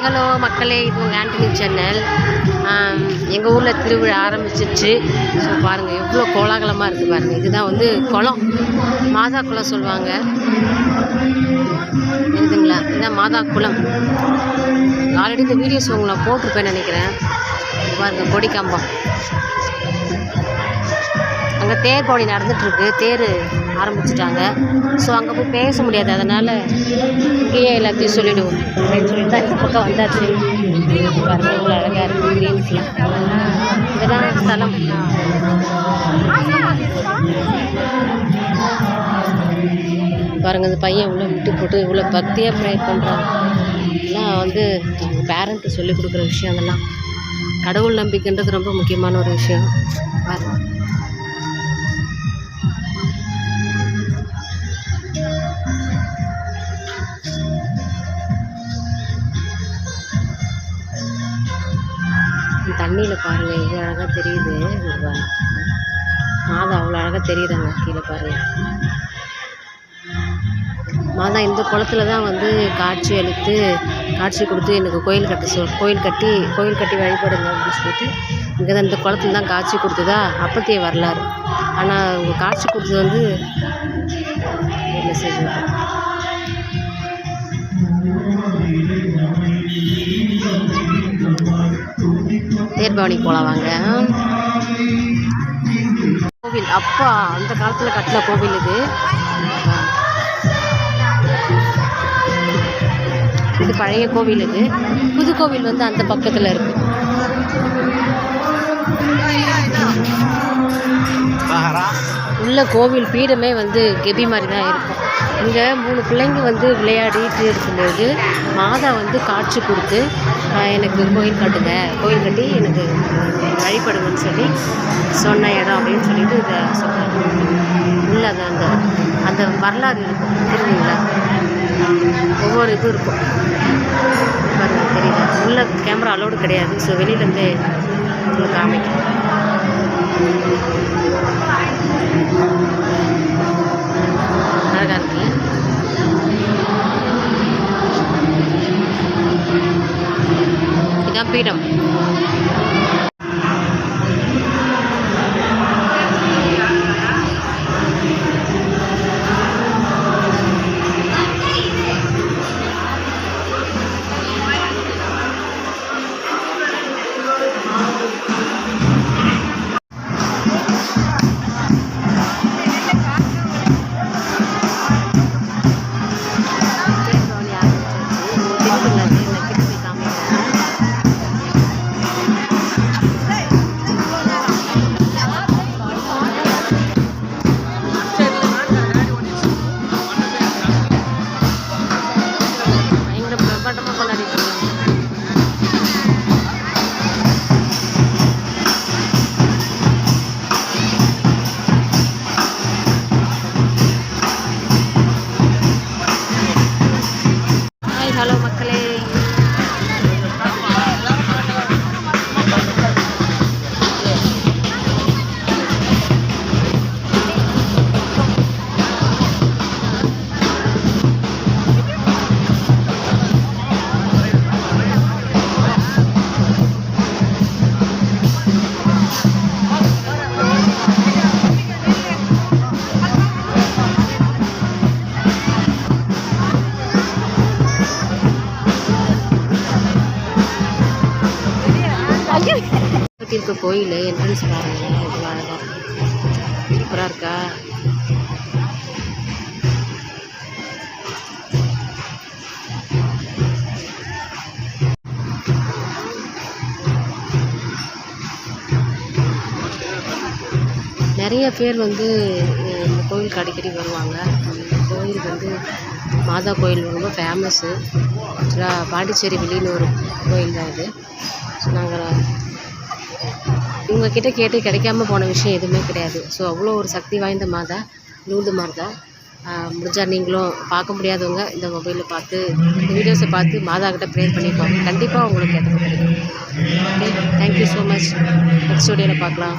Hi hello மக்களே இது உங்கள் ஆண்டனி சேனல். எங்கள் ஊரில் திருவிழா ஆரம்பிச்சிருச்சு. ஸோ பாருங்கள் எவ்வளோ கோலாகலமாக இருக்குது பாருங்கள் இதுதான் வந்து குளம். மாதா குளம் சொல்லுவாங்க. இருக்குங்களா இதுதான் மாதா குளம். ஆல்ரெடி இந்த வீடியோஸ் உங்களை போட்டிருப்பேன்னு நினைக்கிறேன். பாருங்கள் கொடி கம்பம் அங்கே தேர் பவனி நடந்துகிட்ருக்கு தேர் ஆரம்பிச்சிட்டாங்க. ஸோ அங்கே போய் பேச முடியாது. அதனால் இங்கேயே எல்லாத்தையும் சொல்லிவிடுவோம் அப்படின்னு சொல்லி தான் இந்த பக்கம் வந்தாச்சு. பாருங்க இவ்வளோ அழகாக இருக்குது க்ரீன்ஸ்லாம் இதெல்லாம் ஸ்தலம். பாருங்க இந்த பையன் இவ்வளோ விட்டு போட்டு இவ்வளோ பக்தியாக ப்ரே பண்ணுறான் இதெல்லாம் வந்து அவங்க பேரண்ட்டு சொல்லிக் கொடுக்குற விஷயம் அதெல்லாம். கடவுள் நம்பிக்கைன்றது ரொம்ப முக்கியமான ஒரு விஷயம். பாருங்க. தண்ணியில் பாருங்கள் எவ்வளோ அழகாக தெரியுது. மாதா அவ்வளோ அழகாக தெரியுதுங்க கீழே பாருங்கள் மாதா இந்த குளத்துல தான் வந்து காட்சி அளித்து காட்சி கொடுத்து எனக்கு கோயில் கட்ட சொல் கோயில் கட்டி கோயில் கட்டி வழிபடுங்க அப்படின்னு சொல்லிட்டு இங்கே தான் இந்த குளத்துல தான் காட்சி கொடுத்ததா அப்பத்திய வரலாறு. ஆனால் அவங்க காட்சி கொடுத்தது வந்து மெசேஜ் தேர்பவனி போகலாம் வாங்க கோவில் அப்பா அந்த காலத்தில் கட்டின கோவில் இது. இது பழைய கோவில் இது. புது கோவில் வந்து அந்த பக்கத்தில் இருக்கு. உள்ள கோவில் பீடமே வந்து கெபி மாதிரி தான் இருக்கும். இங்கே மூணு பிள்ளைங்க வந்து விளையாடிட்டு இருக்கும்போது மாதா வந்து காட்சி கொடுத்து எனக்கு கோயில் கட்டுங்க. கோயில் கட்டி எனக்கு வழிபடுங்கன்னு சொல்லி சொன்ன இடம் அப்படின்னு சொல்லிட்டு இதை சொன்னாங்க. இல்லை அது அந்த அந்த வரலாறு இருக்கும். தெரியுங்களா ஒவ்வொரு இதுவும் இருக்கும். பாருங்க தெரியல உள்ள கேமரா அலோடு கிடையாது. ஸோ வெளியிலேருந்து உங்களுக்கு காமிக்கும் ஹலோ மக்களே. இருக்க கோயில் என்ட்ரன்ஸ் பாருங்க இவ்வளோ அழகாக சூப்பராக இருக்கா? நிறைய பேர் வந்து இந்த கோயிலுக்கு அடிக்கடி வருவாங்க. இந்த கோயில் வந்து மாதா கோயில் ரொம்ப ஃபேமஸ்ஸு ஆக்சுவலாக பாண்டிச்சேரி வெளியில் ஒரு கோயில் தான் இது. ஸோ நாங்கள் இவங்கக்கிட்ட கேட்டு கிடைக்காம போன விஷயம் எதுவுமே கிடையாது. ஸோ அவ்வளோ ஒரு சக்தி வாய்ந்த மாதா லூர்து மாதா. முடிஞ்சால் முடிஞ்சா நீங்களும் பார்க்க முடியாதவங்க இந்த மொபைலில் பார்த்து இந்த வீடியோஸை பார்த்து மாதா கிட்ட ப்ரேயர் பண்ணிப்பாங்க கண்டிப்பாக உங்களுக்கு எதுவும் கிடைக்கும். Okay thank you so much next வீடியோவில் பார்க்கலாம்.